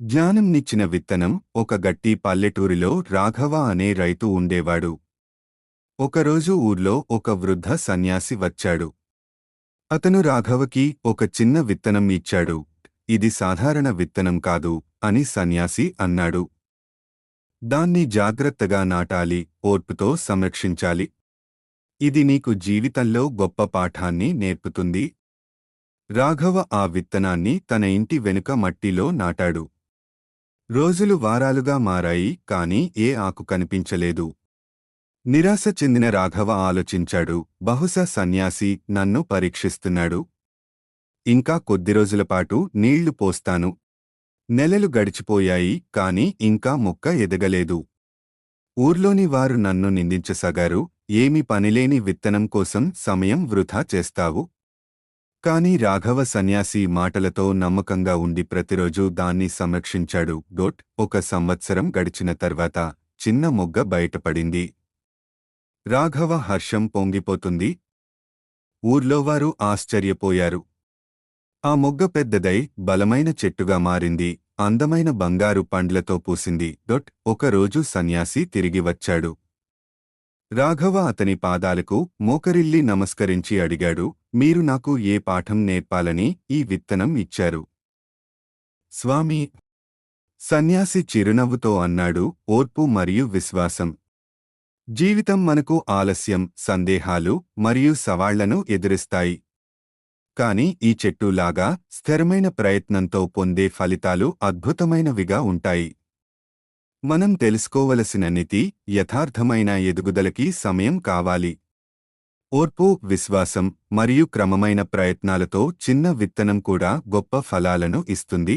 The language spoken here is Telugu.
జ్ఞానంనిచ్చిన విత్తనం ఒక గట్టి పల్లెటూరిలో రాఘవ అనే రైతు ఉండేవాడు. ఒకరోజు ఊర్లో ఒక వృద్ధ సన్యాసి వచ్చాడు. అతను రాఘవకి ఒక చిన్న విత్తనం ఇచ్చాడు. ఇది సాధారణ విత్తనం కాదు అని సన్యాసి అన్నాడు. దాన్ని జాగ్రత్తగా నాటాలి ఓర్పుతో సంరక్షించాలి. ఇది నీకు జీవితంలో గొప్ప పాఠాన్ని నేర్పుతుంది. రాఘవ ఆ విత్తనాన్ని తన ఇంటి వెనుక మట్టిలో నాటాడు. రోజులు వారాలుగా మారాయి కాని ఏ ఆకు కనిపించలేదు. నిరాశ చెందిన రాఘవ ఆలోచించాడు. బహుశా సన్యాసి నన్ను పరీక్షిస్తున్నాడు. ఇంకా కొద్ది రోజులపాటు నీళ్ళు పోస్తాను. నెలలు గడిచిపోయాయి కాని ఇంకా మొక్క ఎదగలేదు. ఊర్లోని వారు నన్ను నిందించసాగారు. ఏమి పనిలేని విత్తనం కోసం సమయం వృధా చేస్తావు. కాని రాఘవ సన్యాసి మాటలతో నమ్మకంగా ఉండి ప్రతిరోజూ దాన్ని సంరక్షించాడు. డోట్ ఒక సంవత్సరం గడిచిన తర్వాత చిన్న మొగ్గ బయటపడింది. రాఘవ హర్షం పొంగిపోతుంది. ఊర్లోవారు ఆశ్చర్యపోయారు. ఆ మొగ్గ పెద్దదై బలమైన చెట్టుగా మారింది. అందమైన బంగారు పండ్లతో పూసింది. డొట్ ఒకరోజు సన్యాసి తిరిగి వచ్చాడు. రాఘవ అతని పాదాలకు మోకరిల్లి నమస్కరించి అడిగాడు మీరు నాకు ఏ పాఠం నేర్పాలని ఈ విత్తనం ఇచ్చారు? స్వామి సన్యాసి చిరునవ్వుతో అన్నాడు ఓర్పు మరియు విశ్వాసం. జీవితం మనకు ఆలస్యం సందేహాలు మరియు సవాళ్ళను ఎదురిస్తాయి. కాని ఈ చెట్టులాగా స్థిరమైన ప్రయత్నంతో పొందే ఫలితాలు అద్భుతమైనవిగా ఉంటాయి. మనం తెలుసుకోవలసిన నితి యథార్థమైన ఎదుగుదలకి సమయం కావాలి. ఓర్పు విశ్వాసం మరియు క్రమమైన ప్రయత్నాలతో చిన్న విత్తనం కూడా గొప్ప ఫలాలను ఇస్తుంది.